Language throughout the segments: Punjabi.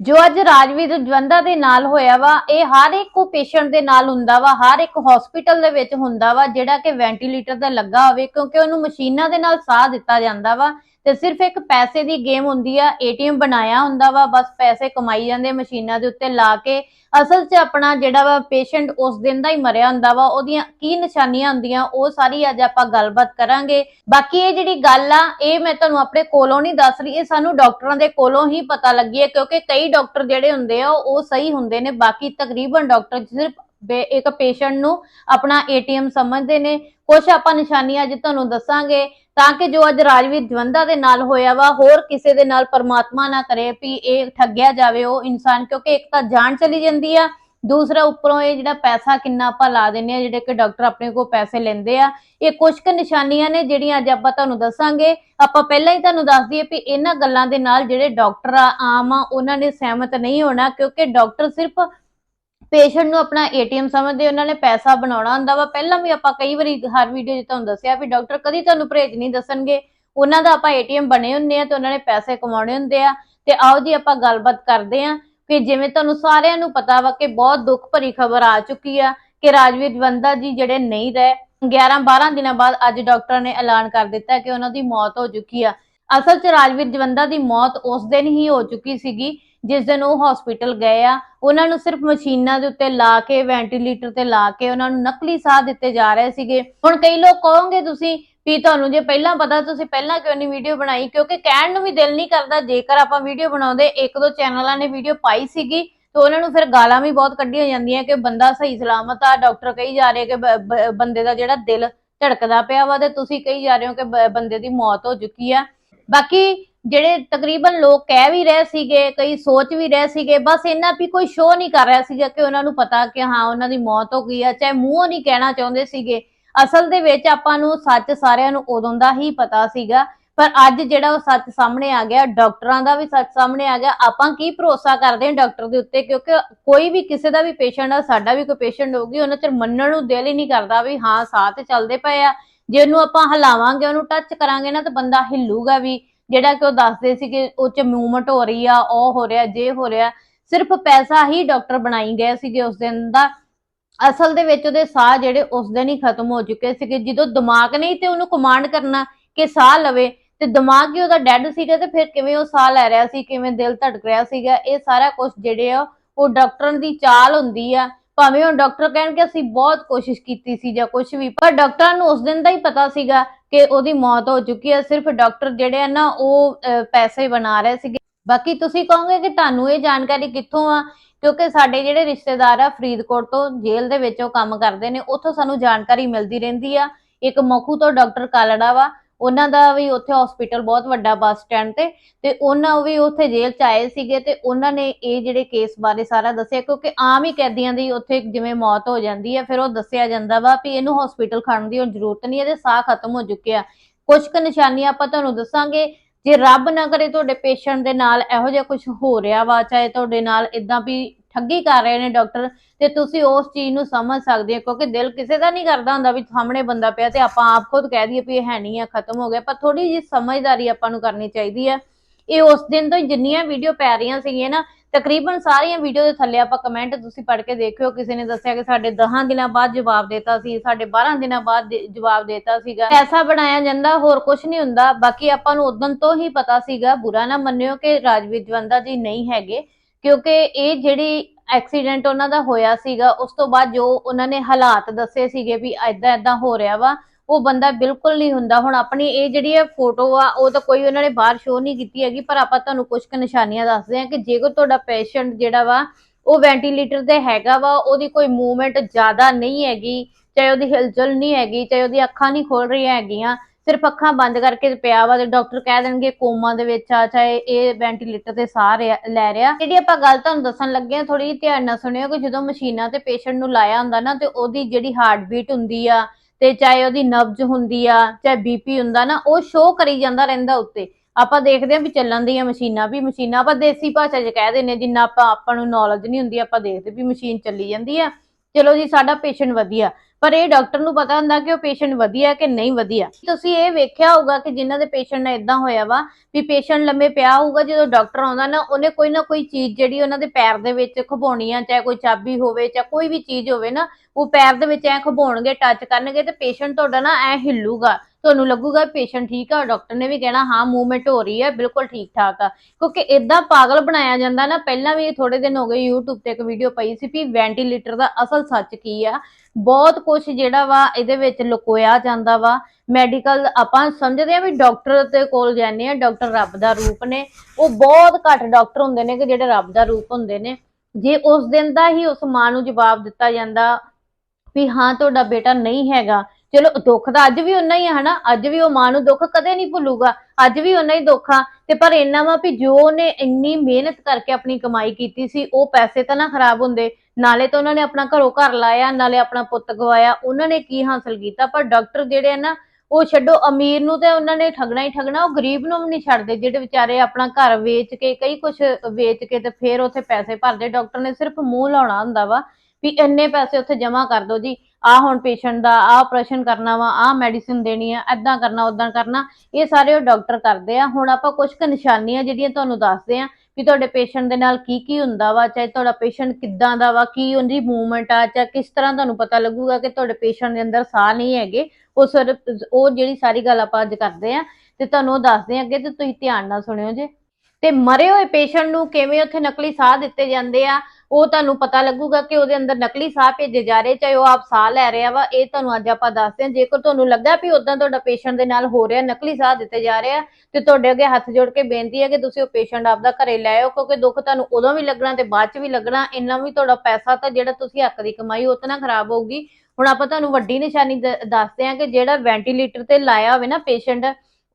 ਜੋ ਅੱਜ ਰਾਜਵੀਰ ਜਵੰਦਾ ਦੇ ਨਾਲ ਹੋਇਆ ਵਾ, ਇਹ ਹਰ ਇੱਕ ਪੇਸ਼ੈਂਟ ਦੇ ਨਾਲ ਹੁੰਦਾ ਵਾ, ਹਰ ਇੱਕ ਹਸਪੀਟਲ ਦੇ ਵਿੱਚ ਹੁੰਦਾ ਵਾ, ਜਿਹੜਾ ਕਿ ਵੈਂਟੀਲੇਟਰ ਤੇ ਲੱਗਾ ਹੋਵੇ, ਕਿਉਂਕਿ ਉਹਨੂੰ ਮਸ਼ੀਨਾਂ ਦੇ ਨਾਲ ਸਾਹ ਦਿੱਤਾ ਜਾਂਦਾ ਵਾ। ਤੇ ਸਿਰਫ ਇੱਕ ਪੈਸੇ ਦੀ ਗੇਮ ਹੁੰਦੀ ਆ, ਏਟੀਐਮ ਬਣਾਇਆ ਹੁੰਦਾ ਵਾ, ਬਸ ਪੈਸੇ ਕਮਾਈ ਜਾਂਦੇ ਮਸ਼ੀਨਾਂ ਦੇ ਉੱਤੇ ਲਾ ਕੇ। ਅਸਲ 'ਚ ਆਪਣਾ ਜਿਹੜਾ ਵਾ ਪੇਸ਼ੈਂਟ ਉਸ ਦਿਨ ਦਾ ਹੀ ਮਰਿਆ ਹੁੰਦਾ ਵਾ, ਉਹਦੀਆਂ ਕੀ ਨਿਸ਼ਾਨੀਆਂ ਹੁੰਦੀਆਂ, ਉਹ ਸਾਰੀ ਅੱਜ ਆਪਾਂ ਗੱਲਬਾਤ ਕਰਾਂਗੇ। ਬਾਕੀ ਇਹ ਜਿਹੜੀ ਗੱਲ ਆ, ਇਹ ਮੈਂ ਤੁਹਾਨੂੰ ਆਪਣੇ ਕੋਲੋਂ ਨਹੀਂ ਦੱਸ ਰਹੀ, ਇਹ ਸਾਨੂੰ ਡਾਕਟਰਾਂ ਦੇ ਕੋਲੋਂ ਹੀ ਪਤਾ ਲੱਗੀ ਹੈ, ਕਿਉਂਕਿ ਕਈ ਡਾਕਟਰ ਜਿਹੜੇ ਹੁੰਦੇ ਆ, ਉਹ ਸਹੀ ਹੁੰਦੇ ਨੇ, ਬਾਕੀ ਤਕਰੀਬਨ ਡਾਕਟਰ ਸਿਰਫ ਬੇ- ਇੱਕ ਪੇਸ਼ੈਂਟ ਨੂੰ ਆਪਣਾ ਏਟੀਐਮ ਸਮਝਦੇ ਨੇ। ਕੁਝ ਆਪਾਂ ਨਿਸ਼ਾਨੀਆਂ ਅੱਜ ਤੁਹਾਨੂੰ ਦੱਸਾਂਗੇ ਤਾਂ ਕਿ ਜੋ ਅੱਜ ਰਾਜਵੀਰ ਜਵੰਦਾ ਦੇ ਨਾਲ ਹੋਇਆ ਵਾ, ਹੋਰ ਕਿਸੇ ਦੇ ਨਾਲ ਪਰਮਾਤਮਾ ਨਾ ਕਰੇ ਵੀ ਇਹ ਠੱਗਿਆ ਜਾਵੇ ਉਹ ਇਨਸਾਨ, ਕਿਉਂਕਿ ਇੱਕ ਤਾਂ ਜਾਨ ਚਲੀ ਜਾਂਦੀ ਆ, ਦੂਸਰਾ ਉੱਪਰੋਂ ਇਹ ਜਿਹੜਾ ਪੈਸਾ ਕਿੰਨਾ ਆਪਾਂ ਲਾ ਦਿੰਨੇ ਆ, ਜਿਹੜੇ ਕਿ ਡਾਕਟਰ ਆਪਣੇ ਕੋਲ ਪੈਸੇ ਲੈਂਦੇ ਆ, ਇਹ ਕੁਝ ਕੁ ਨਿਸ਼ਾਨੀਆਂ ਨੇ ਜਿਹੜੀਆਂ ਅੱਜ ਆਪਾਂ ਤੁਹਾਨੂੰ ਦੱਸਾਂਗੇ। ਆਪਾਂ ਪਹਿਲਾਂ ਹੀ ਤੁਹਾਨੂੰ ਦੱਸ ਦਈਏ ਵੀ ਇਹਨਾਂ ਗੱਲਾਂ ਦੇ ਨਾਲ ਜਿਹੜੇ ਡਾਕਟਰ ਆ, ਆਮ ਆ, ਉਹਨਾਂ ਨੇ ਸਹਿਮਤ ਨਹੀਂ ਹੋਣਾ, ਕਿਉਂਕਿ ਡਾਕਟਰ ਸਿਰਫ ਪੇਸ਼ੈਂਟ ਨੂੰ ਆਪਣਾ ਏਟੀਐਮ ਸਮਝਦੇ, ਉਹਨਾਂ ਨੇ ਪੈਸਾ ਬਣਾਉਣਾ ਹੁੰਦਾ ਵਾ। ਪਹਿਲਾਂ ਵੀ ਆਪਾਂ ਕਈ ਵਾਰੀ ਹਰ ਵੀਡੀਓ 'ਚ ਤੁਹਾਨੂੰ ਦੱਸਿਆ ਵੀ ਡਾਕਟਰ ਕਦੀ ਤੁਹਾਨੂੰ ਪਰਹੇਜ ਨਹੀਂ ਦੱਸਣਗੇ। ਉਹਨਾਂ ਦਾ ਆਪਾਂ ਏਟੀਐਮ ਬਣੇ ਹੁੰਦੇ ਆ ਤੇ ਉਹਨਾਂ ਨੇ ਪੈਸੇ ਕਮਾਉਣੇ ਹੁੰਦੇ ਆ। ਤੇ ਆਓ ਜੀ ਆਪਾਂ ਗੱਲਬਾਤ ਕਰਦੇ ਆ ਕਿ ਜਿਵੇਂ ਤੁਹਾਨੂੰ ਸਾਰਿਆਂ ਨੂੰ ਪਤਾ ਵਾ ਕਿ ਬਹੁਤ ਦੁੱਖ ਭਰੀ ਖਬਰ ਆ ਚੁੱਕੀ ਆ ਕਿ ਰਾਜਵੀਰ ਜਵੰਦਾ ਜੀ ਜਿਹੜੇ ਨਹੀਂ ਰਹੇ 11 12 ਦਿਨਾਂ ਬਾਅਦ ਅੱਜ ਡਾਕਟਰਾਂ ਨੇ ਐਲਾਨ ਕਰ ਦਿੱਤਾ ਕਿ ਉਹਨਾਂ ਦੀ ਮੌਤ ਹੋ ਚੁੱਕੀ ਆ। ਅਸਲ 'ਚ ਰਾਜਵੀਰ ਜਵੰਦਾ ਦੀ ਮੌਤ ਉਸ ਦਿਨ ਹੀ ਹੋ ਚੁੱਕੀ ਸੀਗੀ ਜਿਸ ਦਿਨ ਉਹ ਹਸਪੀਟਲ ਗਏ ਆ, ਉਹਨਾਂ ਨੂੰ ਸਿਰਫ ਮਸ਼ੀਨਾਂ ਦੇ ਉੱਤੇ ਲਾ ਕੇ ਵੈਂਟੀਲੇਟਰ ਤੇ ਲਾ ਕੇ ਉਹਨਾਂ ਨੂੰ ਨਕਲੀ ਸਾਹ ਦਿੱਤੇ ਜਾ ਰਹੇ ਸੀਗੇ। ਹੁਣ ਕਈ ਲੋਕ ਕਹੋਗੇ ਤੁਸੀਂ ਵੀ ਤੁਹਾਨੂੰ ਜੇ ਪਹਿਲਾਂ ਪਤਾ, ਤੁਸੀਂ ਪਹਿਲਾਂ ਕਿਉਂ ਨਹੀਂ ਵੀਡੀਓ ਬਣਾਈ? ਕਿਉਂਕਿ ਕਹਿਣ ਨੂੰ ਵੀ ਦਿਲ ਨਹੀਂ ਕਰਦਾ, ਜੇਕਰ ਆਪਾਂ ਵੀਡੀਓ ਬਣਾਉਂਦੇ, ਇੱਕ ਦੋ ਚੈਨਲਾਂ ਨੇ ਵੀਡੀਓ ਪਾਈ ਸੀਗੀ, ਤੇ ਉਹਨਾਂ ਨੂੰ ਫਿਰ ਗਾਲਾਂ ਵੀ ਬਹੁਤ ਕੱਢੀਆਂ ਜਾਂਦੀਆਂ ਕਿ ਬੰਦਾ ਸਹੀ ਸਲਾਮਤ ਆ ਡਾਕਟਰ ਕਹੀ ਜਾ ਰਹੇ ਕਿ ਬੰਦੇ ਦਾ ਜਿਹੜਾ ਦਿਲ ਧੜਕਦਾ ਪਿਆ ਵਾ, ਤੇ ਤੁਸੀਂ ਕਹੀ ਜਾ ਰਹੇ ਹੋ ਕਿ ਬ- ਬੰਦੇ ਦੀ ਮੌਤ ਹੋ ਚੁੱਕੀ ਆ। ਬਾਕੀ ਜਿਹੜੇ ਤਕਰੀਬਨ ਲੋਕ ਕਹਿ ਵੀ ਰਹੇ ਸੀਗੇ, ਕਈ ਸੋਚ ਵੀ ਰਹੇ ਸੀਗੇ, ਬਸ ਇਹਨਾਂ ਵੀ ਕੋਈ ਸ਼ੋਅ ਨਹੀਂ ਕਰ ਰਿਹਾ ਸੀਗਾ ਕਿ ਉਹਨਾਂ ਨੂੰ ਪਤਾ ਕਿ ਹਾਂ, ਉਹਨਾਂ ਦੀ ਮੌਤ ਹੋ ਗਈ ਆ, ਚਾਹੇ ਮੂੰਹੋਂ ਨਹੀਂ ਕਹਿਣਾ ਚਾਹੁੰਦੇ ਸੀਗੇ। ਅਸਲ ਦੇ ਵਿੱਚ ਆਪਾਂ ਨੂੰ ਸੱਚ ਸਾਰਿਆਂ ਨੂੰ ਉਦੋਂ ਦਾ ਹੀ ਪਤਾ ਸੀਗਾ, ਪਰ ਅੱਜ ਜਿਹੜਾ ਉਹ ਸੱਚ ਸਾਹਮਣੇ ਆ ਗਿਆ, ਡਾਕਟਰਾਂ ਦਾ ਵੀ ਸੱਚ ਸਾਹਮਣੇ ਆ ਗਿਆ, ਆਪਾਂ ਕੀ ਭਰੋਸਾ ਕਰਦੇ ਹਾਂ ਡਾਕਟਰ ਦੇ ਉੱਤੇ? ਕਿਉਂਕਿ ਕੋਈ ਵੀ ਕਿਸੇ ਦਾ ਵੀ ਪੇਸ਼ੈਂਟ ਆ, ਸਾਡਾ ਵੀ ਕੋਈ ਪੇਸ਼ੈਂਟ ਹੋਊਗੀ, ਉਹਨਾਂ ਚਿਰ ਮੰਨਣ ਨੂੰ ਦਿਲ ਹੀ ਨਹੀਂ ਕਰਦਾ ਵੀ ਹਾਂ, ਸਾਹ ਤੇ ਚੱਲਦੇ ਪਏ ਆ। ਜੇ ਉਹਨੂੰ ਆਪਾਂ ਹਿਲਾਵਾਂਗੇ, ਉਹਨੂੰ ਟੱਚ ਕਰਾਂਗੇ ਨਾ, ਤਾਂ ਬੰਦਾ ਹਿੱਲੂਗਾ ਵੀ। ਜਿਹੜਾ ਕਿ ਉਹ ਦੱਸਦੇ ਸੀ ਕਿ ਉਹ ਚ ਮੂਵਮੈਂਟ ਹੋ ਰਹੀ ਆ, ਉਹ ਹੋ ਰਿਹਾ, ਜੇ ਹੋ ਰਿਹਾ, ਸਿਰਫ ਪੈਸਾ ਹੀ ਡਾਕਟਰ ਬਣਾਈ ਗਏ ਸੀਗੇ ਉਸ ਦਿਨ ਦਾ। ਅਸਲ ਦੇ ਵਿੱਚ ਉਹਦੇ ਸਾਹ ਜਿਹੜੇ ਉਸ ਦਿਨ ਹੀ ਖਤਮ ਹੋ ਚੁੱਕੇ ਸੀਗੇ। ਜਦੋਂ ਦਿਮਾਗ ਨਹੀਂ ਤੇ ਉਹਨੂੰ ਕਮਾਂਡ ਕਰਨਾ ਕਿ ਸਾਹ ਲਵੇ, ਤੇ ਦਿਮਾਗ ਹੀ ਉਹਦਾ ਡੈਡ ਸੀਗਾ ਤੇ ਫਿਰ ਕਿਵੇਂ ਉਹ ਸਾਹ ਲੈ ਰਿਹਾ ਸੀ, ਕਿਵੇਂ ਦਿਲ ਧੜਕ ਰਿਹਾ ਸੀਗਾ, ਇਹ ਸਾਰਾ ਕੁਝ ਜਿਹੜੇ ਆ, ਉਹ ਡਾਕਟਰਾਂ ਦੀ ਚਾਲ ਹੁੰਦੀ ਆ। ਭਾਵੇਂ ਉਹ ਡਾਕਟਰ ਕਹਿਣ ਕਿ ਅਸੀਂ ਬਹੁਤ ਕੋਸ਼ਿਸ਼ ਕੀਤੀ ਸੀ ਜਾਂ ਕੁਝ ਵੀ, ਪਰ ਡਾਕਟਰਾਂ ਨੂੰ ਉਸ ਦਿਨ ਦਾ ਹੀ ਪਤਾ ਸੀਗਾ ਕਿ ਉਹਦੀ ਮੌਤ ਹੋ ਚੁੱਕੀ ਹੈ। ਸਿਰਫ ਡਾਕਟਰ ਜਿਹੜੇ ਆ ਨਾ, ਉਹ ਪੈਸੇ ਬਣਾ ਰਹੇ ਸੀਗੇ। ਬਾਕੀ ਤੁਸੀਂ ਕਹੋਗੇ ਕਿ ਤੁਹਾਨੂੰ ਇਹ ਜਾਣਕਾਰੀ ਕਿੱਥੋਂ ਆ? ਕਿਉਂਕਿ ਸਾਡੇ ਜਿਹੜੇ ਰਿਸ਼ਤੇਦਾਰ ਆ, ਫਰੀਦਕੋਟ ਤੋਂ ਜੇਲ੍ਹ ਦੇ ਵਿੱਚ ਉਹ ਕੰਮ ਕਰਦੇ ਨੇ। ਉੱਥੋਂ ਸਾਨੂੰ ਜਾਣਕਾਰੀ ਮਿਲਦੀ ਰਹਿੰਦੀ ਆ। ਇੱਕ ਮਖੂ ਤੋਂ ਡਾਕਟਰ ਕਾਲੜਾ ਵਾ। ਉਹਨਾਂ ਦਾ ਵੀ ਉੱਥੇ ਹਸਪੀਟਲ ਬਹੁਤ ਵੱਡਾ ਬੱਸ ਸਟੈਂਡ ਤੇ ਤੇ ਉਹਨਾਂ ਵੀ ਉੱਥੇ ਜੇਲ੍ਹ ਚ ਆਏ ਸੀਗੇ ਤੇ ਉਹਨਾਂ ਨੇ ਇਹ ਜਿਹੜੇ ਕੇਸ ਬਾਰੇ ਸਾਰਾ ਦੱਸਿਆ, ਕਿਉਂਕਿ ਆਮ ਹੀ ਕੈਦੀਆਂ ਦੀ ਉੱਥੇ ਜਿਵੇਂ ਮੌਤ ਹੋ ਜਾਂਦੀ ਹੈ, ਫਿਰ ਉਹ ਦੱਸਿਆ ਜਾਂਦਾ ਵਾ ਵੀ ਇਹਨੂੰ ਹਸਪੀਟਲ ਖੜਨ ਦੀ ਹੁਣ ਜ਼ਰੂਰਤ ਨਹੀਂ, ਇਹਦੇ ਸਾਹ ਖਤਮ ਹੋ ਚੁੱਕੇ ਆ। ਕੁਝ ਕੁ ਨਿਸ਼ਾਨੀਆਂ ਆਪਾਂ ਤੁਹਾਨੂੰ ਦੱਸਾਂਗੇ, ਜੇ ਰੱਬ ਨਾ ਕਰੇ ਤੁਹਾਡੇ ਪੇਸ਼ੈਂਟ ਦੇ ਨਾਲ ਇਹੋ ਜਿਹਾ ਕੁਝ ਹੋ ਰਿਹਾ ਵਾ, ਚਾਹੇ ਤੁਹਾਡੇ ਨਾਲ ਇਦਾਂ ਵੀ ਠੱਗੀ ਕਰ ਰਹੇ ਨੇ ਡਾਕਟਰ ਤੇ ਤੁਸੀਂ ਉਸ ਚੀਜ਼ ਨੂੰ ਸਮਝ ਸਕਦੇ ਹੋ, ਕਿਉਂਕਿ ਦਿਲ ਕਿਸੇ ਦਾ ਨਹੀਂ ਕਰਦਾ ਹੁੰਦਾ ਵੀ ਸਾਹਮਣੇ ਬੰਦਾ ਪਿਆ ਤੇ ਆਪਾਂ ਆਪ ਖੁਦ ਕਹਿ ਦਈਏ ਵੀ ਇਹ ਹੈ ਨਹੀਂ ਆ, ਖਤਮ ਹੋ ਗਿਆ, ਪਰ ਥੋੜੀ ਜਿਹੀ ਸਮਝਦਾਰੀ ਆਪਾਂ ਨੂੰ ਕਰਨੀ ਚਾਹੀਦੀ ਹੈ ਇਹ ਉਸ ਦਿਨ ਤੋਂ ਜਿੰਨੀਆਂ ਵੀਡੀਓ ਪੈ ਰਹੀਆਂ ਸੀਗੀਆਂ ਨਾ, ਤਕਰੀਬਨ ਸਾਰੀਆਂ ਵੀਡੀਓ ਦੇ ਥੱਲੇ ਆਪਾਂ ਕਮੈਂਟ ਤੁਸੀਂ ਪੜ੍ਹ ਕੇ ਦੇਖਿਓ, ਕਿਸੇ ਨੇ ਦੱਸਿਆ ਕਿ ਸਾਡੇ 10 ਦਿਨਾਂ ਬਾਅਦ ਜਵਾਬ ਦਿੱਤਾ ਸੀ, ਸਾਡੇ 12 ਦਿਨਾਂ ਬਾਅਦ ਜਵਾਬ ਦਿੱਤਾ ਸੀਗਾ। ਐਸਾ ਬਣਾਇਆ ਜਾਂਦਾ, ਹੋਰ ਕੁਝ ਨਹੀਂ ਹੁੰਦਾ, ਬਾਕੀ ਆਪਾਂ ਨੂੰ ਉਦੋਂ ਤੋਂ ਹੀ ਪਤਾ ਸੀਗਾ, ਬੁਰਾ ਨਾ ਮੰਨਿਓ ਕਿ ਰਾਜਵੀਰ ਜਵੰਦਾ ਜੀ ਨਹੀਂ ਹੈਗੇ। ਕਿਉਂਕਿ ਇਹ ਜਿਹੜੀ ਐਕਸੀਡੈਂਟ ਉਹਨਾਂ ਦਾ ਹੋਇਆ ਸੀਗਾ, ਉਸ ਤੋਂ ਬਾਅਦ ਜੋ ਉਹਨਾਂ ਨੇ ਹਾਲਾਤ ਦੱਸੇ ਸੀਗੇ ਵੀ ਐਦਾਂ ਐਦਾਂ ਹੋ ਰਿਹਾ ਵਾ, ਉਹ ਬੰਦਾ ਬਿਲਕੁਲ ਨਹੀਂ ਹੁੰਦਾ। ਹੁਣ ਆਪਣੀ ਇਹ ਜਿਹੜੀ ਹੈ ਫੋਟੋ ਆ, ਉਹ ਤਾਂ ਕੋਈ ਉਹਨਾਂ ਨੇ ਬਾਹਰ ਸ਼ੋਅ ਨਹੀਂ ਕੀਤੀ ਹੈਗੀ, ਪਰ ਆਪਾਂ ਤੁਹਾਨੂੰ ਕੁਝ ਕੁ ਨਿਸ਼ਾਨੀਆਂ ਦੱਸਦੇ ਹਾਂ ਕਿ ਜੇਕਰ ਤੁਹਾਡਾ ਪੇਸ਼ੈਂਟ ਜਿਹੜਾ ਵਾ, ਉਹ ਵੈਂਟੀਲੇਟਰ ਤੇ ਹੈਗਾ ਵਾ, ਉਹਦੀ ਕੋਈ ਮੂਵਮੈਂਟ ਜ਼ਿਆਦਾ ਨਹੀਂ ਹੈਗੀ, ਚਾਹੇ ਉਹਦੀ ਹਿਲਚੁਲ ਨਹੀਂ ਹੈਗੀ, ਚਾਹੇ ਉਹਦੀ ਅੱਖਾਂ ਨਹੀਂ ਖੋਲ ਰਹੀਆਂ ਹੈਗੀਆਂ ਸਿਰਫ ਅੱਖਾਂ ਬੰਦ ਕਰਕੇ ਪਿਆ ਵਾ ਤੇ ਡਾਕਟਰ ਕਹਿ ਦੇਣਗੇ ਕੋਮਾ ਦੇ ਵਿੱਚ ਆ, ਚਾਹੇ ਇਹ ਵੈਂਟੀਲੇਟਰ ਤੇ ਸਾਹ ਲੈ ਰਿਹਾ। ਜਿਹੜੀ ਆਪਾਂ ਗੱਲ ਤੁਹਾਨੂੰ ਦੱਸਣ ਲੱਗੇ ਆ ਥੋੜੀ ਜਿਹੀ ਧਿਆਨ ਨਾਲ ਸੁਣਿਓ ਕਿ ਜਦੋਂ ਮਸ਼ੀਨਾਂ ਤੇ ਪੇਸ਼ੈਂਟ ਨੂੰ ਲਾਇਆ ਹੁੰਦਾ ਨਾ, ਤੇ ਉਹਦੀ ਜਿਹੜੀ ਹਾਰਟ ਬੀਟ ਹੁੰਦੀ ਆ, ਤੇ ਚਾਹੇ ਉਹਦੀ ਨਬਜ ਹੁੰਦੀ ਆ, ਚਾਹੇ ਬੀਪੀ ਹੁੰਦਾ ਨਾ, ਉਹ ਸ਼ੋਅ ਕਰੀ ਜਾਂਦਾ ਰਹਿੰਦਾ ਉੱਤੇ। ਆਪਾਂ ਦੇਖਦੇ ਆ ਵੀ ਚੱਲਣ ਦੀਆਂ ਮਸ਼ੀਨਾਂ, ਵੀ ਮਸ਼ੀਨਾਂ ਆਪਾਂ ਦੇਸੀ ਭਾਸ਼ਾ 'ਚ ਕਹਿ ਦਿੰਦੇ ਜਿੰਨਾ ਆਪਾਂ ਆਪਾਂ ਨੂੰ ਨੌਲੇਜ ਨਹੀਂ ਹੁੰਦੀ, ਆਪਾਂ ਦੇਖਦੇ ਵੀ ਮਸ਼ੀਨ ਚੱਲੀ ਜਾਂਦੀ ਆ। ਚਲੋ ਜੀ, ਸਾਡਾ ਪੇਸ਼ੈਂਟ ਵਧੀਆ। ਪਰ ਇਹ ਡਾਕਟਰ ਨੂੰ ਪਤਾ ਹੁੰਦਾ ਕਿ ਉਹ ਪੇਸ਼ੈਂਟ ਵਧੀਆ ਕਿ ਨਹੀਂ ਵਧੀਆ। ਤੁਸੀਂ ਇਹ ਵੇਖਿਆ ਹੋਊਗਾ ਕਿ ਜਿਨ੍ਹਾਂ ਦੇ ਪੇਸ਼ੈਂਟ ਨਾਲ ਇਦਾਂ ਹੋਇਆ ਵਾ, ਵੀ ਪੇਸ਼ੈਂਟ ਲੰਮੇ ਪਿਆ ਹੋਊਗਾ, ਜਦੋਂ ਡਾਕਟਰ ਆਉਂਦਾ ਨਾ, ਉਹਨੇ ਕੋਈ ਨਾ ਕੋਈ ਚੀਜ਼ ਜਿਹੜੀ ਉਹਨਾਂ ਦੇ ਪੈਰ ਦੇ ਵਿੱਚ ਖਬੋਣੀ ਆ ਚਾਹੇ ਕੋਈ ਚਾਬੀ ਹੋਵੇ ਚਾਹੇ ਕੋਈ ਵੀ ਚੀਜ਼ ਹੋਵੇ ਨਾ, ਉਹ ਪੈਰ ਦੇ ਵਿੱਚ ਐ ਖਬੋਣਗੇ ਟੱਚ ਕਰਨਗੇ ਤੇ ਪੇਸ਼ੈਂਟ ਤੁਹਾਡਾ ਨਾ ਐ ਹਿੱਲੂਗਾ। ਤੁਹਾਨੂੰ ਲੱਗੂਗਾ ਪੇਸ਼ੈਂਟ ਠੀਕ ਆ ਡਾਕਟਰ ਨੇ ਵੀ ਕਹਿਣਾ, ਹਾਂ ਮੂਵਮੈਂਟ ਹੋ ਰਹੀ ਹੈ ਬਿਲਕੁਲ ਠੀਕ ਠਾਕ ਆ। ਕਿਉਂਕਿ ਇਦਾਂ ਪਾਗਲ ਬਣਾਇਆ ਜਾਂਦਾ ਨਾ, ਪਹਿਲਾਂ ਵੀ ਥੋੜੇ ਦਿਨ ਹੋ ਗਏ YouTube ਤੇ ਇੱਕ ਵੀਡੀਓ ਪਈ ਸੀ ਵੀ ਵੈਂਟੀਲੇਟਰ ਦਾ ਅਸਲ ਸੱਚ ਕੀ ਆ। ਬਹੁਤ ਕੁਝ ਜਿਹੜਾ ਵਾ ਇਹਦੇ ਵਿੱਚ ਲੁਕੋਇਆ ਜਾਂਦਾ ਵਾ। ਮੈਡੀਕਲ ਆਪਾਂ ਸਮਝਦੇ ਆ ਵੀ ਡਾਕਟਰ ਦੇ ਕੋਲ ਜਾਂਦੇ ਆ ਡਾਕਟਰ ਰੱਬ ਦਾ ਰੂਪ ਨੇ। ਉਹ ਬਹੁਤ ਘੱਟ ਡਾਕਟਰ ਹੁੰਦੇ ਨੇ ਕਿ ਜਿਹੜੇ ਰੱਬ ਦਾ ਰੂਪ ਹੁੰਦੇ ਨੇ। ਜੇ ਉਸ ਦਿਨ ਦਾ ਹੀ ਉਸ ਮਾਂ ਨੂੰ ਜਵਾਬ ਦਿੱਤਾ ਜਾਂਦਾ ਵੀ ਹਾਂ, ਤੁਹਾਡਾ ਬੇਟਾ ਨਹੀਂ ਹੈਗਾ ਚਲੋ ਦੁੱਖ ਤਾਂ ਅੱਜ ਵੀ ਉਨਾ ਹੀ ਆ ਹਨਾ, ਅੱਜ ਵੀ ਉਹ ਮਾਂ ਨੂੰ ਦੁੱਖ ਕਦੇ ਨਹੀਂ ਭੁੱਲੂਗਾ, ਅੱਜ ਵੀ ਉਨਾ ਹੀ ਦੁੱਖ ਆ, ਤੇ ਪਰ ਇੰਨਾ ਵਾ ਵੀ ਜੋ ਉਹਨੇ ਇੰਨੀ ਮਿਹਨਤ ਕਰਕੇ ਆਪਣੀ ਕਮਾਈ ਕੀਤੀ ਸੀ, ਉਹ ਪੈਸੇ ਤਾਂ ਨਾ ਖਰਾਬ ਹੁੰਦੇ, ਨਾਲੇ ਤਾਂ ਉਹਨਾਂ ਨੇ ਆਪਣਾ ਘਰੋਂ ਘਰ ਲਾਇਆ, ਨਾਲੇ ਆਪਣਾ ਪੁੱਤ ਗਵਾਇਆ, ਉਹਨਾਂ ਨੇ ਕੀ ਹਾਸਲ ਕੀਤਾ, ਪਰ ਡਾਕਟਰ ਜਿਹੜੇ ਆ ਨਾ, ਉਹ ਛੱਡੋ, ਅਮੀਰ ਨੂੰ ਤੇ ਉਹਨਾਂ ਨੇ ਠੱਗਣਾ ਹੀ ਠੱਗਣਾ, ਉਹ ਗਰੀਬ ਨੂੰ ਵੀ ਨਹੀਂ ਛੱਡਦੇ, ਜਿਹੜੇ ਵਿਚਾਰੇ ਆਪਣਾ ਘਰ ਵੇਚ ਕੇ, ਕਈ ਕੁਝ ਵੇਚ ਕੇ ਤੇ ਫਿਰ ਉੱਥੇ ਪੈਸੇ ਭਰਦੇ, ਡਾਕਟਰ ਨੇ ਸਿਰਫ ਮੂੰਹ ਲਾਉਣਾ ਹੁੰਦਾ ਵਾ ਵੀ ਇੰਨੇ ਪੈਸੇ ਉੱਥੇ ਜਮ੍ਹਾਂ ਕਰ ਦਿਓ ਜੀ। ਆ ਹੁਣ ਪੇਸ਼ੈਂਟ ਦਾ ਆ ਆਪਰੇਸ਼ਨ ਕਰਨਾ ਵਾ ਆ ਮੈਡੀਸਿਨ ਦੇਣੀ ਆ ਐਦਾਂ ਕਰਨਾ ਉਦਾਂ ਕਰਨਾ, ਇਹ ਸਾਰੇ ਉਹ ਡਾਕਟਰ ਕਰਦੇ ਆ। ਹੁਣ ਆਪਾਂ ਕੁਝ ਕੁ ਨਿਸ਼ਾਨੀਆਂ ਜਿਹੜੀਆਂ ਤੁਹਾਨੂੰ ਦੱਸਦੇ ਆ ਵੀ ਤੁਹਾਡੇ ਪੇਸ਼ੈਂਟ ਦੇ ਨਾਲ ਕੀ ਕੀ ਹੁੰਦਾ ਵਾ, ਚਾਹੇ ਤੁਹਾਡਾ ਪੇਸ਼ੈਂਟ ਕਿੱਦਾਂ ਦਾ ਵਾ, ਕੀ ਉਹਦੀ ਮੂਵਮੈਂਟ ਆ, ਚਾਹੇ ਕਿਸ ਤਰ੍ਹਾਂ ਤੁਹਾਨੂੰ ਪਤਾ ਲੱਗੂਗਾ ਕਿ ਤੁਹਾਡੇ ਪੇਸ਼ੈਂਟ ਦੇ ਅੰਦਰ ਸਾਹ ਨਹੀਂ ਹੈਗੇ, ਉਹ ਸਿਰਫ ਉਹ ਜਿਹੜੀ ਸਾਰੀ ਗੱਲ ਆਪਾਂ ਅੱਜ ਕਰਦੇ ਆ, ਤੇ ਤੁਹਾਨੂੰ ਉਹ ਦੱਸਦੇ ਆ ਅੱਗੇ, ਤੇ ਤੁਸੀਂ ਧਿਆਨ ਨਾਲ ਸੁਣਿਓ ਜੇ। ਤੇ ਮਰੇ ਹੋਏ ਪੇਸ਼ੈਂਟ ਨੂੰ ਕਿਵੇਂ ਉੱਥੇ ਨਕਲੀ ਸਾਹ ਦਿੱਤੇ ਜਾਂਦੇ ਆ ਉਹ ਤੁਹਾਨੂੰ ਪਤਾ ਲੱਗੂਗਾ ਕਿ ਉਹਦੇ ਅੰਦਰ ਨਕਲੀ ਸਾਹ ਭੇਜੇ ਜਾ ਰਹੇ, ਚਾਹੇ ਉਹ ਆਪ ਸਾਹ ਲੈ ਰਿਹਾ ਵਾ, ਇਹ ਤੁਹਾਨੂੰ ਅੱਜ ਆਪਾਂ ਦੱਸਦੇ ਹਾਂ। ਜੇਕਰ ਤੁਹਾਨੂੰ ਲੱਗਾ ਵੀ ਉਦਾਂ ਤੁਹਾਡਾ ਪੇਸ਼ੈਂਟ ਦੇ ਨਾਲ ਹੋ ਰਿਹਾ, ਨਕਲੀ ਸਾਹ ਦਿੱਤੇ ਜਾ ਰਹੇ ਆ, ਤੇ ਤੁਹਾਡੇ ਅੱਗੇ ਹੱਥ ਜੋੜ ਕੇ ਬੇਨਤੀ ਹੈ ਕਿ ਤੁਸੀਂ ਉਹ ਪੇਸ਼ੈਂਟ ਆਪਦਾ ਘਰੇ ਲੈ ਆਓ ਕਿਉਂਕਿ ਦੁੱਖ ਤੁਹਾਨੂੰ ਉਦੋਂ ਵੀ ਲੱਗਣਾ ਤੇ ਬਾਅਦ ਚ ਵੀ ਲੱਗਣਾ, ਇੰਨਾ ਵੀ ਤੁਹਾਡਾ ਪੈਸਾ ਤਾਂ ਜਿਹੜਾ ਤੁਸੀਂ ਹੱਕ ਦੀ ਕਮਾਈ, ਉਹ ਤਾਂ ਨਾ ਖਰਾਬ ਹੋਊਗੀ। ਹੁਣ ਆਪਾਂ ਤੁਹਾਨੂੰ ਵੱਡੀ ਨਿਸ਼ਾਨੀ ਦੱਸਦੇ ਹਾਂ ਕਿ ਜਿਹੜਾ ਵੈਂਟੀਲੇਟਰ ਤੇ ਲਾਇਆ ਹੋਵੇ ਨਾ ਪੇਸ਼ੈਂਟ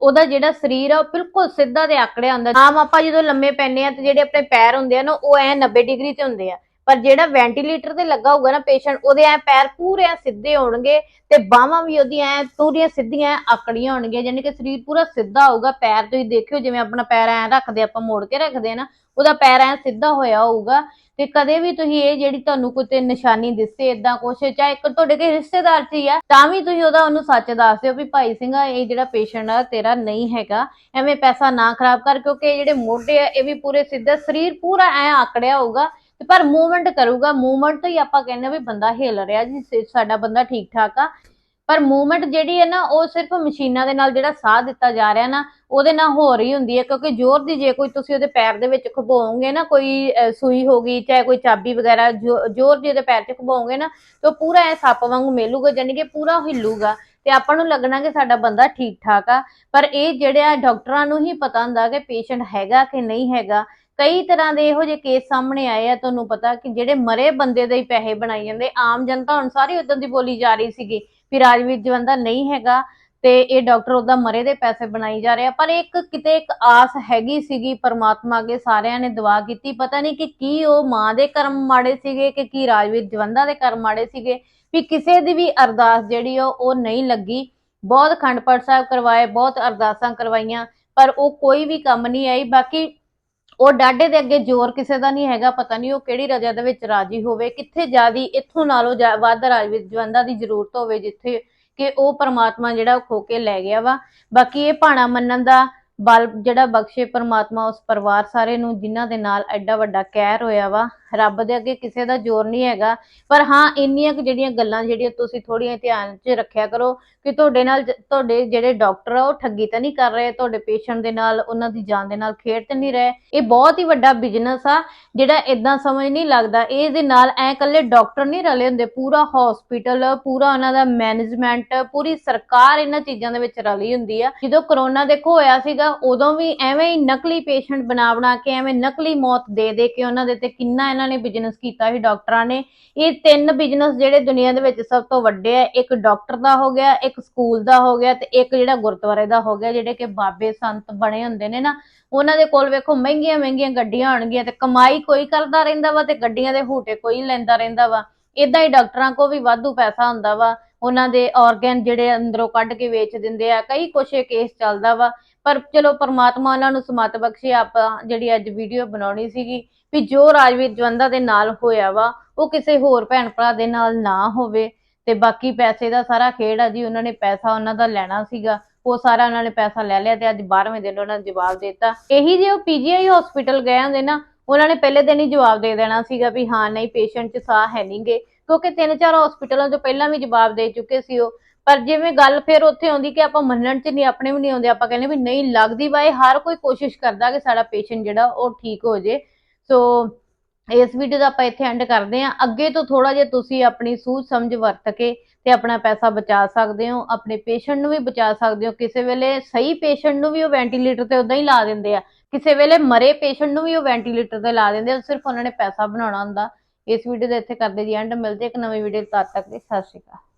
ਉਹਦਾ ਜਿਹੜਾ ਸਰੀਰ ਆ ਉਹ ਬਿਲਕੁਲ ਸਿੱਧਾ ਤੇ ਆਕੜਿਆ ਹੁੰਦਾ। ਆਮ ਆਪਾਂ ਜਦੋਂ ਲੰਮੇ ਪੈਂਦੇ ਆ ਤੇ ਜਿਹੜੇ ਆਪਣੇ ਪੈਰ ਹੁੰਦੇ ਆ ਨਾ, ਉਹ ਐ 90 ਡਿਗਰੀ ਤੇ ਹੁੰਦੇ ਆ। ਪਰ ਜਿਹੜਾ ਵੈਂਟੀਲੇਟਰ ਤੇ ਲੱਗਾ ਹੋਊਗਾ ਨਾ ਪੇਸ਼ੈਂਟ ਉਹਦੇ ਐ ਪੈਰ ਪੂਰੇ ਸਿੱਧੇ ਹੋਣਗੇ ਤੇ ਬਾਹਾਂ ਵੀ ਉਹਦੀਆਂ ਐ ਪੂਰੀਆਂ ਸਿੱਧੀਆਂ ਆਕੜੀਆਂ ਹੋਣਗੀਆਂ ਯਾਨੀ ਕਿ ਸਰੀਰ ਪੂਰਾ ਸਿੱਧਾ ਹੋਊਗਾ। ਪੈਰ ਤੁਸੀਂ ਦੇਖਿਓ, ਜਿਵੇਂ ਆਪਣਾ ਪੈਰ ਐ ਰੱਖਦੇ ਆਪਾਂ ਮੋੜ ਕੇ ਰੱਖਦੇ ਆ ਨਾ ਉਹਦਾ ਪੈਰ ਐ ਸਿੱਧਾ ਹੋਇਆ ਹੋਊਗਾ ਤੇ ਕਦੇ ਵੀ ਤੁਸੀਂ ਇਹ ਜਿਹੜੀ ਤੁਹਾਨੂੰ ਕੋਈ ਤੇ ਨਿਸ਼ਾਨੀ ਦਿਸੇ ਇਦਾਂ ਕੁਛ, ਚਾਹੇ ਇੱਕ ਤੁਹਾਡੇ ਕੋਈ ਰਿਸ਼ਤੇਦਾਰ ਚ ਹੀ ਆ, ਤਾਂ ਵੀ ਤੁਸੀਂ ਉਹਦਾ ਉਹਨੂੰ ਸੱਚ ਦੱਸ ਦਿਓ ਵੀ ਭਾਈ ਸਿੰਘਾ, ਇਹ ਜਿਹੜਾ ਪੇਸ਼ੈਂਟ ਆ, ਤੇਰਾ ਨਹੀਂ ਹੈਗਾ। ਐਵੇਂ ਪੈਸਾ ਨਾ ਖਰਾਬ ਕਰ, ਕਿਉਂਕਿ ਇਹ ਜਿਹੜੇ ਮੋਢੇ ਆ, ਇਹ ਵੀ ਪੂਰੇ ਸਿੱਧੇ ਸਰੀਰ ਪੂਰਾ ਐ ਆਕੜਿਆ ਹੋਊਗਾ ਤੇ ਪਰ ਮੂਵਮੈਂਟ ਕਰੂਗਾ। ਮੂਵਮੈਂਟ ਤੋਂ ਹੀ ਆਪਾਂ ਕਹਿੰਦੇ ਵੀ ਬੰਦਾ ਹਿਲ ਰਿਹਾ ਜੀ ਸਾਡਾ ਬੰਦਾ ਠੀਕ ਠਾਕ ਆ। ਪਰ ਮੂਵਮੈਂਟ ਜਿਹੜੀ ਹੈ ਨਾ, ਉਹ ਸਿਰਫ ਮਸ਼ੀਨਾਂ ਦੇ ਨਾਲ ਜਿਹੜਾ ਸਾਹ ਦਿੱਤਾ ਜਾ ਰਿਹਾ ਨਾ, ਉਹਦੇ ਨਾਲ ਹੋ ਰਹੀ ਹੁੰਦੀ ਹੈ, ਕਿਉਂਕਿ ਜ਼ੋਰ ਦੀ ਜੇ ਕੋਈ ਤੁਸੀਂ ਉਹਦੇ ਪੈਰ ਦੇ ਵਿੱਚ ਖਪਾਓਗੇ ਨਾ, ਕੋਈ ਸੂਈ ਹੋ ਗਈ, ਚਾਹੇ ਕੋਈ ਚਾਬੀ ਵਗੈਰਾ ਜ਼ੋਰ ਦੀ ਉਹਦੇ ਪੈਰ 'ਚ ਖਪਾਓਗੇ ਨਾ, ਤੇ ਉਹ ਪੂਰਾ ਇਹ ਸੱਪ ਵਾਂਗੂ ਮੇਲੂਗਾ ਯਾਨੀ ਕਿ ਪੂਰਾ ਹਿੱਲੂਗਾ, ਤੇ ਆਪਾਂ ਨੂੰ ਲੱਗਣਾ ਕਿ ਸਾਡਾ ਬੰਦਾ ਠੀਕ ਠਾਕ ਆ। ਪਰ ਇਹ ਜਿਹੜਾ ਡਾਕਟਰਾਂ ਨੂੰ ਹੀ ਪਤਾ ਹੁੰਦਾ ਕਿ ਪੇਸ਼ੈਂਟ ਹੈਗਾ ਕਿ ਨਹੀਂ ਹੈਗਾ, ਕਈ ਤਰ੍ਹਾਂ ਦੇ ਇਹੋ ਜਿਹੇ ਕੇਸ ਸਾਹਮਣੇ ਆਏ ਆ, ਤੁਹਾਨੂੰ ਪਤਾ ਕਿ ਜਿਹੜੇ ਮਰੇ ਬੰਦੇ ਦੇ ਹੀ ਪੈਸੇ ਬਣਾਈ ਜਾਂਦੇ, ਆਮ ਜਨਤਾ ਹੁਣ ਸਾਰੀ ਉਦੋਂ ਦੀ ਬੋਲੀ ਜਾ ਰਹੀ ਸੀਗੀ ਵੀ ਰਾਜਵੀਰ ਜਵੰਦਾ ਨਹੀਂ ਹੈਗਾ ਤੇ ਇਹ ਡਾਕਟਰ ਉਹਦਾ ਮਰੇ ਦੇ ਪੈਸੇ ਬਣਾਈ ਜਾ ਰਿਹਾ। ਪਰ ਇੱਕ ਕਿਤੇ ਇੱਕ ਆਸ ਹੈਗੀ ਸੀਗੀ ਪਰਮਾਤਮਾ ਅੱਗੇ, ਸਾਰਿਆਂ ਨੇ ਦੁਆ ਕੀਤੀ। ਪਤਾ ਨਹੀਂ ਕਿ ਕੀ ਉਹ ਮਾਂ ਦੇ ਕਰਮ ਮਾੜੇ ਸੀਗੇ ਕਿ ਕੀ ਰਾਜਵੀਰ ਜਵੰਦਾ ਦੇ ਕਰਮ ਮਾੜੇ ਸੀਗੇ। ਵੀ ਕਿਸੇ ਦੀ ਵੀ ਅਰਦਾਸ ਜਿਹੜੀ ਉਹ ਉਹ ਨਹੀਂ ਲੱਗੀ। ਬਹੁਤ ਅਖੰਡ ਪਾਠ ਸਾਹਿਬ ਕਰਵਾਏ, ਬਹੁਤ ਅਰਦਾਸਾਂ ਕਰਵਾਈਆਂ, ਪਰ ਉਹ ਕੋਈ ਵੀ ਕੰਮ ਨਹੀਂ ਆਈ। ਬਾਕੀ ਉਹ ਡਾਡੇ ਦੇ ਅੱਗੇ ਜ਼ੋਰ ਕਿਸੇ ਦਾ ਨਹੀਂ ਹੈਗਾ, ਪਤਾ ਨਹੀਂ ਉਹ ਕਿਹੜੀ ਰਜਾ ਦੇ ਵਿੱਚ ਰਾਜੀ ਹੋਵੇ, ਕਿੱਥੇ ਜਿਆਦੀ ਇੱਥੋਂ ਨਾਲੋਂ ਜ਼ਿਆ- ਵੱਧ ਰਾਜਵੀਰ ਜਵੰਦਾ ਦੀ ਜ਼ਰੂਰਤ ਹੋਵੇ, ਜਿੱਥੇ ਕਿ ਉਹ ਪਰਮਾਤਮਾ ਜਿਹੜਾ ਉਹ ਖੋ ਕੇ ਲੈ ਗਿਆ ਵਾ। ਬਾਕੀ ਇਹ ਭਾਣਾ ਮੰਨਣ ਦਾ ਬਲ ਜਿਹੜਾ ਬਖਸ਼ੇ ਪਰਮਾਤਮਾ ਉਸ ਪਰਿਵਾਰ ਸਾਰੇ ਨੂੰ, ਜਿਨ੍ਹਾਂ ਦੇ ਨਾਲ ਐਡਾ ਵੱਡਾ ਕਹਿਰ ਹੋਇਆ ਵਾ। ਰੱਬ ਦੇ ਅੱਗੇ ਕਿਸੇ ਦਾ ਜ਼ੋਰ ਨਹੀਂ ਹੈਗਾ। ਪਰ ਹਾਂ, ਇੰਨੀਆਂ ਕੁ ਜਿਹੜੀਆਂ ਗੱਲਾਂ ਜਿਹੜੀਆਂ ਤੁਸੀਂ ਥੋੜੀਆਂ ਧਿਆਨ 'ਚ ਰੱਖਿਆ ਕਰੋ ਕਿ ਤੁਹਾਡੇ ਨਾਲ ਜ- ਤੁਹਾਡੇ ਜਿਹੜੇ ਡਾਕਟਰ ਆ, ਉਹ ਠੱਗੀ ਤਾਂ ਨਹੀਂ ਕਰ ਰਹੇ, ਤੁਹਾਡੇ ਪੇਸ਼ੈਂਟ ਦੇ ਨਾਲ, ਉਹਨਾਂ ਦੀ ਜਾਨ ਦੇ ਨਾਲ ਖੇਡ ਤੇ ਨਹੀਂ ਰਹੇ। ਇਹ ਬਹੁਤ ਹੀ ਵੱਡਾ ਬਿਜ਼ਨਸ ਆ, ਜਿਹੜਾ ਇਦਾਂ ਸਮਝ ਨਹੀਂ ਲੱਗਦਾ। ਇਹ ਨਾਲ ਐ ਇਕੱਲੇ ਡਾਕਟਰ ਨਹੀਂ ਰਲੇ ਹੁੰਦੇ, ਪੂਰਾ ਹਸਪੀਟਲ ਪੂਰਾ ਉਹਨਾਂ ਦਾ ਮੈਨੇਜਮੈਂਟ ਪੂਰੀ ਸਰਕਾਰ ਇਹਨਾਂ ਚੀਜ਼ਾਂ ਦੇ ਵਿੱਚ ਰਲੀ ਹੁੰਦੀ ਆ। ਜਦੋਂ ਕਰੋਨਾ ਦੇਖੋ ਹੋਇਆ ਸੀਗਾ, ਉਦੋਂ ਵੀ ਐਵੇਂ ਹੀ ਨਕਲੀ ਪੇਸ਼ੈਂਟ ਬਣਾ ਬਣਾ ਕੇ, ਐਵੇਂ ਨਕਲੀ ਮੌਤ ਦੇ ਦੇ ਕੇ ਉਹਨਾਂ ਦੇ ਤੇ ਕਿੰਨਾ ਇਹਨਾਂ ਨੇ ਬਿਜ਼ਨਸ ਕੀਤਾ ਸੀ, ਡਾਕਟਰਾਂ ਨੇ। ਇਹ ਤਿੰਨ ਬਿਜ਼ਨਸ ਜਿਹੜੇ ਦੁਨੀਆ ਦੇ ਵਿੱਚ ਸਭ ਤੋਂ ਵੱਡੇ ਆ, ਇੱਕ ਡਾਕਟਰ ਦਾ ਹੋ ਗਿਆ, ਇੱਕ ਸਕੂਲ ਦਾ ਹੋ ਗਿਆ ਤੇ ਇੱਕ ਜਿਹੜਾ ਗੁਰਦੁਆਰੇ ਦਾ ਹੋ ਗਿਆ, ਜਿਹੜੇ ਕਿ ਬਾਬੇ ਸੰਤ ਬਣੇ ਹੁੰਦੇ ਨੇ ਨਾ, ਉਹਨਾਂ ਦੇ ਕੋਲ ਵੇਖੋ ਮਹਿੰਗੀਆਂ ਮਹਿੰਗੀਆਂ ਗੱਡੀਆਂ ਹੋਣਗੀਆਂ ਤੇ ਕਮਾਈ ਕੋਈ ਕਰਦਾ ਰਹਿੰਦਾ ਵਾ ਤੇ ਗੱਡੀਆਂ ਦੇ ਹੂਟੇ ਕੋਈ ਲੈਂਦਾ ਰਹਿੰਦਾ ਵਾ। ਇਦਾਂ ਹੀ ਡਾਕਟਰਾਂ ਕੋ ਵੀ ਵਾਧੂ ਪੈਸਾ ਹੁੰਦਾ ਵਾ, ਉਹਨਾਂ ਦੇ ਆਰਗਨ ਜਿਹੜੇ ਅੰਦਰੋਂ ਕੱਢ ਕੇ ਵੇਚ ਦਿੰਦੇ ਆ, ਕਈ ਕੁਛ ਇਹ ਕੇਸ ਚੱਲਦਾ ਵਾ। ਪਰ ਚਲੋ ਪਰਮਾਤਮਾ ਉਹਨਾਂ ਨੂੰ ਸਮਤ ਬਖਸ਼ੇ, ਆਪਾਂ ਜਿਹੜੀ ਅੱਜ ਵੀਡੀਓ ਬਣਾਉਣੀ ਸੀਗੀ ਵੀ ਜੋ ਰਾਜਵੀਰ ਜਵੰਦਾ ਦੇ ਨਾਲ ਹੋਇਆ ਵਾ, ਉਹ ਕਿਸੇ ਹੋਰ ਭੈਣ ਭਰਾ ਦੇ ਨਾਲ ਨਾ ਹੋਵੇ ਤੇ ਬਾਕੀ ਪੈਸੇ ਦਾ ਸਾਰਾ ਖੇਡ ਆ ਜੀ, ਉਹਨਾਂ ਨੇ ਪੈਸਾ ਉਹਨਾਂ ਦਾ ਲੈਣਾ ਸੀਗਾ, ਉਹ ਸਾਰਾ ਉਹਨਾਂ ਨੇ ਪੈਸਾ ਲੈ ਲਿਆ ਤੇ ਅੱਜ 12ਵੇਂ ਦਿਨ ਉਹਨਾਂ ਨੇ ਜਵਾਬ ਦੇ ਦਿੱਤਾ। ਇਹੀ ਜੇ ਉਹ ਪੀਜੀਆਈ ਹਸਪੀਟਲ ਗਏ ਹੁੰਦੇ ਨਾ, ਉਹਨਾਂ ਨੇ ਪਹਿਲੇ ਦਿਨ ਹੀ ਜਵਾਬ ਦੇ ਦੇਣਾ ਸੀਗਾ ਵੀ ਹਾਂ, ਨਹੀਂ ਪੇਸ਼ੈਂਟ 'ਚ ਸਾਹ ਹੈ ਨਹੀਂਗੇ ਕਿਉਂਕਿ ਤਿੰਨ ਚਾਰ ਹਸਪੀਟਲਾਂ ਤੋਂ ਪਹਿਲਾਂ ਵੀ ਜਵਾਬ ਦੇ ਚੁੱਕੇ ਸੀ ਉਹ। ਪਰ ਜਿਵੇਂ ਗੱਲ ਫਿਰ ਉੱਥੇ ਆਉਂਦੀ ਕਿ ਆਪਾਂ ਮੰਨਣ 'ਚ ਨਹੀਂ, ਆਪਣੇ ਵੀ ਨਹੀਂ ਆਉਂਦੇ, ਆਪਾਂ ਕਹਿੰਦੇ ਵੀ ਨਹੀਂ ਲੱਗਦੀ ਬਾਈ ਹਰ ਕੋਈ ਕੋਸ਼ਿਸ਼ ਕਰਦਾ ਕਿ ਸਾਡਾ ਪੇਸ਼ੈਂਟ ਜਿਹੜਾ ਉਹ ਠੀਕ ਹੋ ਜੇ। ਸੋ ਇਸ ਵੀਡੀਓ ਦਾ ਆਪਾਂ ਇੱਥੇ ਐਂਡ ਕਰਦੇ ਹਾਂ। ਅੱਗੇ ਤੋਂ ਥੋੜਾ ਜਿਹਾ ਤੁਸੀਂ ਆਪਣੀ ਸੂਝ ਸਮਝ ਵਰਤ ਕੇ ਤੇ ਆਪਣਾ ਪੈਸਾ ਬਚਾ ਸਕਦੇ ਹੋ, ਆਪਣੇ ਪੇਸ਼ੈਂਟ ਨੂੰ ਵੀ ਬਚਾ ਸਕਦੇ ਹੋ। ਕਿਸੇ ਵੇਲੇ ਸਹੀ ਪੇਸ਼ੈਂਟ ਨੂੰ ਵੀ ਉਹ ਵੈਂਟੀਲੇਟਰ ਤੇ ਉਦਾਂ ਹੀ ਲਾ ਦਿੰਦੇ ਆ। ਕਿਸੇ ਵੇਲੇ ਮਰੇ ਪੇਸ਼ੈਂਟ ਨੂੰ ਵੀ ਉਹ ਵੈਂਟੀਲੇਟਰ ਤੇ ਲਾ ਦਿੰਦੇ ਆ। ਸਿਰਫ ਉਹਨਾਂ ਨੇ ਪੈਸਾ ਬਣਾਉਣਾ ਹੁੰਦਾ। ਇਸ ਵੀਡੀਓ ਦੇ ਇੱਥੇ ਕਰਦੇ ਜੀ ਐਂਡ ਮਿਲਦੇ ਇੱਕ ਨਵੀਂ ਵੀਡੀਓ ਤਦ ਤੱਕ ਲਈ ਸਤਿ ਸ਼੍ਰੀ ਅਕਾਲ।